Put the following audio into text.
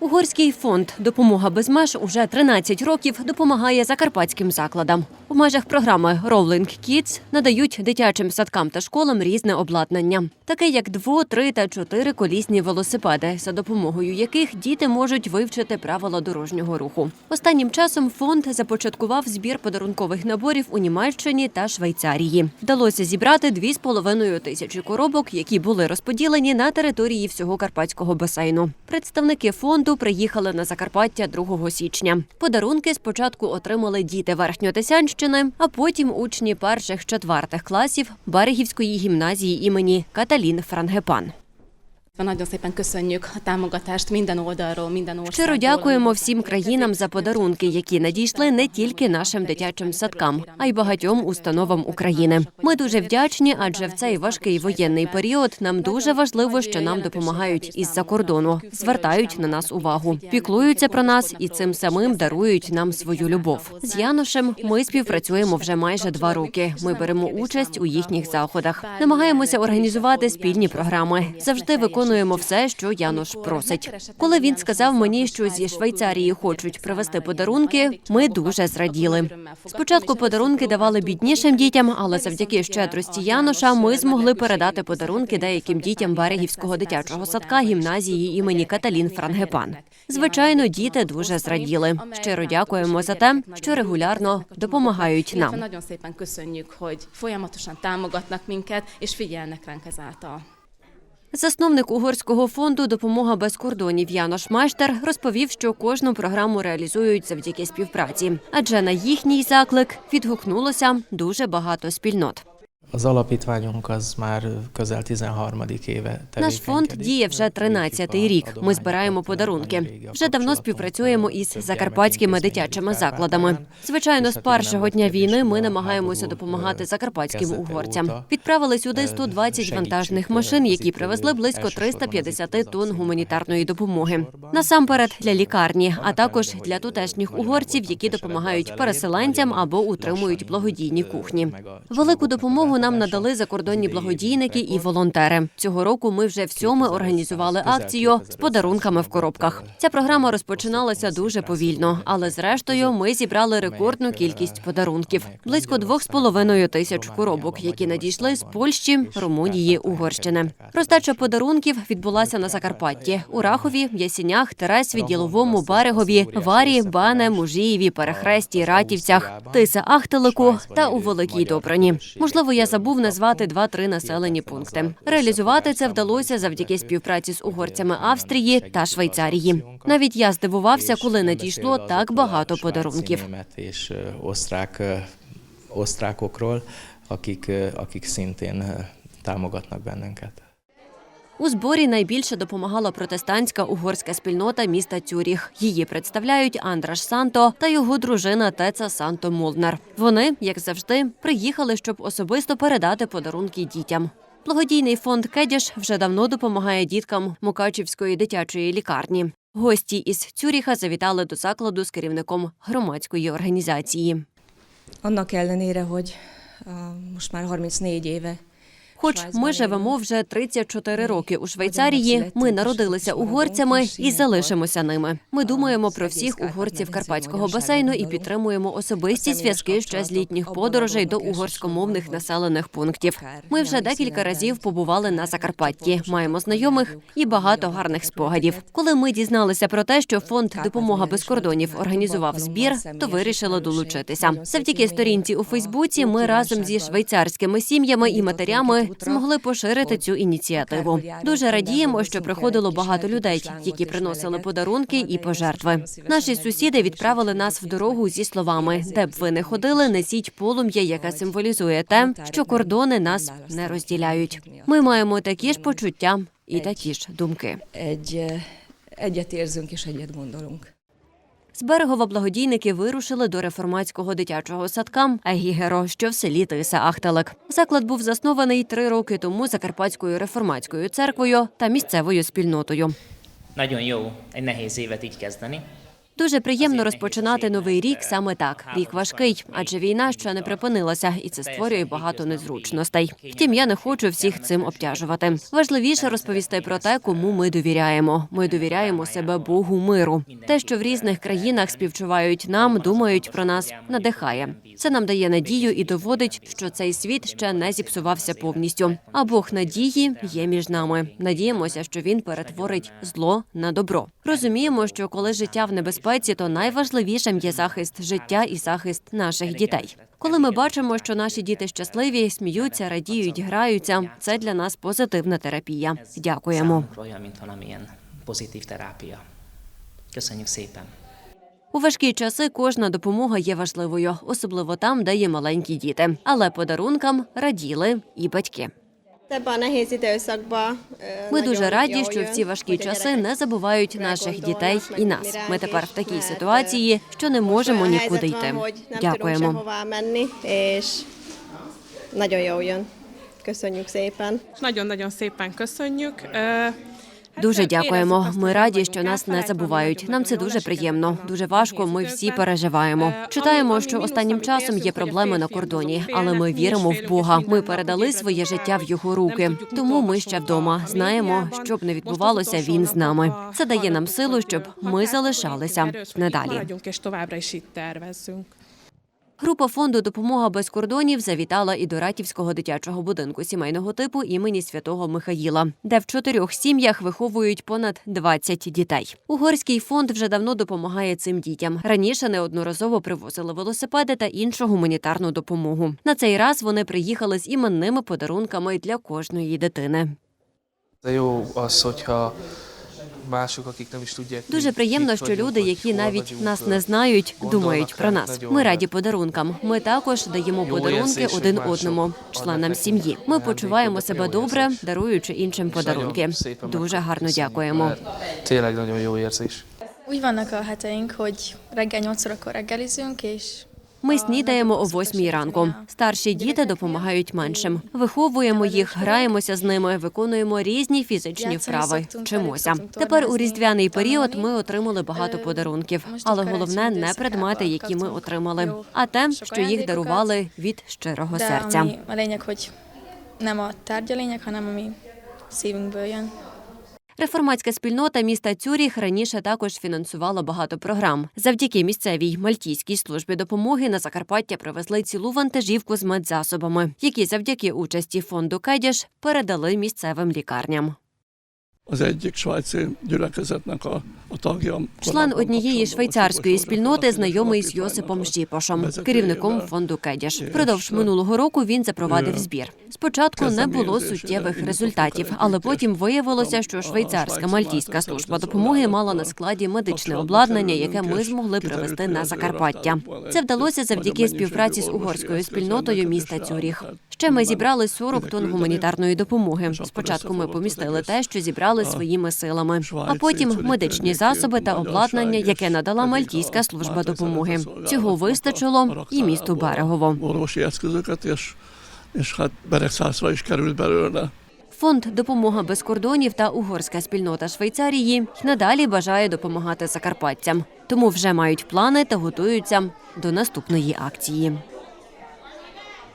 Угорський фонд Допомога без меж уже 13 років допомагає закарпатським закладам. У межах програми Rolling Kids надають дитячим садкам та школам різне обладнання, таке як дво, три та чотири колісні велосипеди, за допомогою яких діти можуть вивчити правила дорожнього руху. Останнім часом фонд започаткував збір подарункових наборів у Німеччині та Швейцарії. Вдалося зібрати 2,5 тисячі коробок, які були розподілені на території всього карпатського басейну. Представники фонду приїхали на Закарпаття 2 січня. Подарунки спочатку отримали діти Верхньотесянщини, а потім учні перших четвертих класів Берегівської гімназії імені Каталін Франгепан. Nagyon szépen köszönjük a támogatást minden oldalról, minden országból. Щиро дякуємо всім країнам за подарунки, які надійшли не тільки нашим дитячим садкам, а й багатьом установам України. Ми дуже вдячні, адже в цей важкий воєнний період нам дуже важливо, що нам допомагають із-за кордону, звертають на нас увагу, піклуються про нас і цим самим дарують нам свою любов. З Яношем ми співпрацюємо вже майже два роки. Ми беремо участь у їхніх заходах, намагаємося організувати спільні програми. Завжди виконуємо все, що Янош просить. Коли він сказав мені, що зі Швейцарії хочуть привезти подарунки, ми дуже зраділи. Спочатку подарунки давали біднішим дітям, але завдяки щедрості Яноша ми змогли передати подарунки деяким дітям берегівського дитячого садка гімназії імені Каталін Франгепан. Звичайно, діти дуже зраділи. Щиро дякуємо за те, що регулярно допомагають нам. nagyon szépen köszönjük, hogy folyamatosan támogatnak minket, és figyelnek ránk ezáltal. Засновник угорського фонду Допомога без кордонів Янош Майштер розповів, що кожну програму реалізують завдяки співпраці, адже на їхній заклик відгукнулося дуже багато спільнот. Az alapítványunk az már közel 13. éve Наш фонд діє вже 13-й рік. Ми збираємо подарунки. Вже давно співпрацюємо із закарпатськими дитячими закладами. Звичайно, з першого дня війни ми намагаємося допомагати закарпатським угорцям. Відправили сюди 120 вантажних машин, які привезли близько 350 тонн гуманітарної допомоги. Насамперед для лікарні, а також для тутешніх угорців, які допомагають переселенцям або утримують благодійні кухні. Велику допомогу нам надали закордонні благодійники і волонтери. Цього року ми вже всьоме організували акцію з подарунками в коробках. Ця програма розпочиналася дуже повільно, але зрештою ми зібрали рекордну кількість подарунків близько двох з половиною тисяч коробок, які надійшли з Польщі, Румунії, Угорщини. Роздача подарунків відбулася на Закарпатті у Рахові, Ясінях, Тересві, Діловому, Берегові, Варі, Бане, Мужієві, Перехресті, Ратівцях, Тиса Ахтелику та у Великій Добрані. Можливо, я забув назвати два-три населені пункти. Реалізувати це вдалося завдяки співпраці з угорцями Австрії та Швейцарії. Навіть я здивувався, коли надійшло так багато подарунків. Osztrákokról, akik, akik szintén támogatnak bennünket. У зборі найбільше допомагала протестантська угорська спільнота міста Цюріх. Її представляють Андраш Санто та його дружина Теца Санто Молнар. Вони, як завжди, приїхали, щоб особисто передати подарунки дітям. Благодійний фонд Кедіш вже давно допомагає діткам Мукачівської дитячої лікарні. Гості із Цюріха завітали до закладу з керівником громадської організації. Annak ellenére, hogy most már 34 éve Хоч ми живемо вже 34 роки у Швейцарії, ми народилися угорцями і залишимося ними. Ми думаємо про всіх угорців карпатського басейну і підтримуємо особисті зв'язки ще з літніх подорожей до угорськомовних населених пунктів. Ми вже декілька разів побували на Закарпатті, маємо знайомих і багато гарних спогадів. Коли ми дізналися про те, що фонд Допомога без кордонів організував збір, то вирішили долучитися. Завдяки сторінці у Фейсбуці ми разом зі швейцарськими сім'ями і матерями змогли поширити цю ініціативу. Дуже радіємо, що приходило багато людей, які приносили подарунки і пожертви. Наші сусіди відправили нас в дорогу зі словами: де б ви не ходили, несіть полум'я, яке символізує те, що кордони нас не розділяють. Ми маємо такі ж почуття і такі ж думки. egy, egyet érzünk és egyet gondolunk. З берегова благодійники вирушили до реформатського дитячого садка Егігеро, що в селі Тиса Ахталек. Заклад був заснований три роки тому Закарпатською реформатською церквою та місцевою спільнотою. Nagyon jó egy nehéz. Дуже приємно розпочинати новий рік саме так. Рік важкий, адже війна ще не припинилася, і це створює багато незручностей. Втім, я не хочу всіх цим обтяжувати. Важливіше розповісти про те, кому ми довіряємо. Ми довіряємо себе Богу миру. Те, що в різних країнах співчувають нам, думають про нас, надихає. Це нам дає надію і доводить, що цей світ ще не зіпсувався повністю. А Бог надії є між нами. Надіємося, що він перетворить зло на добро. Розуміємо, що коли життя в небезпеці, то найважливішим є захист життя і захист наших дітей. Коли ми бачимо, що наші діти щасливі, сміються, радіють, граються, це для нас позитивна терапія. Дякуємо. У важкі часи кожна допомога є важливою, особливо там, де є маленькі діти. Але подарункам раділи і батьки. Időszakban Ми дуже раді, що в ці важкі часи не забувають наших дітей і нас. Ми тепер в такій ситуації, що не можемо нікуди йти. Дякуємо. Nagyon jó jön. Köszönjük szépen. Nagyon-nagyon szépen köszönjük. Дуже дякуємо. Ми раді, що нас не забувають. Нам це дуже приємно. Дуже важко. Ми всі переживаємо. Читаємо, що останнім часом є проблеми на кордоні, але ми віримо в Бога. Ми передали своє життя в його руки. Тому ми ще вдома. Знаємо, що б не відбувалося, він з нами. Це дає нам силу, щоб ми залишалися надалі. Група фонду Допомога без кордонів завітала і до Ратівського дитячого будинку сімейного типу імені святого Михаїла, де в чотирьох сім'ях виховують понад 20 дітей. Угорський фонд вже давно допомагає цим дітям. Раніше неодноразово привозили велосипеди та іншу гуманітарну допомогу. На цей раз вони приїхали з іменними подарунками для кожної дитини. Це hogyha Дуже приємно, що люди, які навіть нас не знають, думають про нас. Ми раді подарункам. Ми також даємо подарунки один одному, членам сім'ї. Ми почуваємо себе добре, даруючи іншим подарунки. Дуже гарно дякуємо. Tényleg nagyon jó érzés. Úgy vannak a heteink, hogy reggel 8-kor reggelizünk, és Ми снідаємо о восьмій ранку. Старші діти допомагають меншим. Виховуємо їх, граємося з ними, виконуємо різні фізичні вправи. Вчимося. Тепер у різдвяний період ми отримали багато подарунків, але головне не предмети, які ми отримали, а те, що їх дарували від щирого серця. ami a lényeg, hogy nem a tárgya lényeg, Реформатська спільнота міста Цюріх раніше також фінансувала багато програм. Завдяки місцевій мальтійській службі допомоги на Закарпаття привезли цілу вантажівку з медзасобами, які завдяки участі фонду Кедіш передали місцевим лікарням. Az egyik svájci gyülekezetnek a, a tagja. Член однієї швейцарської спільноти знайомий з Йосипом Щіпошом, керівником фонду Кедіш. Впродовж минулого року він запровадив збір. Спочатку не було суттєвих результатів, але потім виявилося, що швейцарська мальтійська служба допомоги мала на складі медичне обладнання, яке ми змогли привезти на Закарпаття. Це вдалося завдяки співпраці з угорською спільнотою міста Цюріх. Ще ми зібрали 40 тонн гуманітарної допомоги. Спочатку ми помістили те, що зібрали своїми силами, а потім медичні засоби та обладнання, яке надала мальтійська служба допомоги. Цього вистачило і місту Берегово. Фонд Допомога без кордонів та угорська спільнота Швейцарії й надалі бажає допомагати закарпатцям, тому вже мають плани та готуються до наступної акції.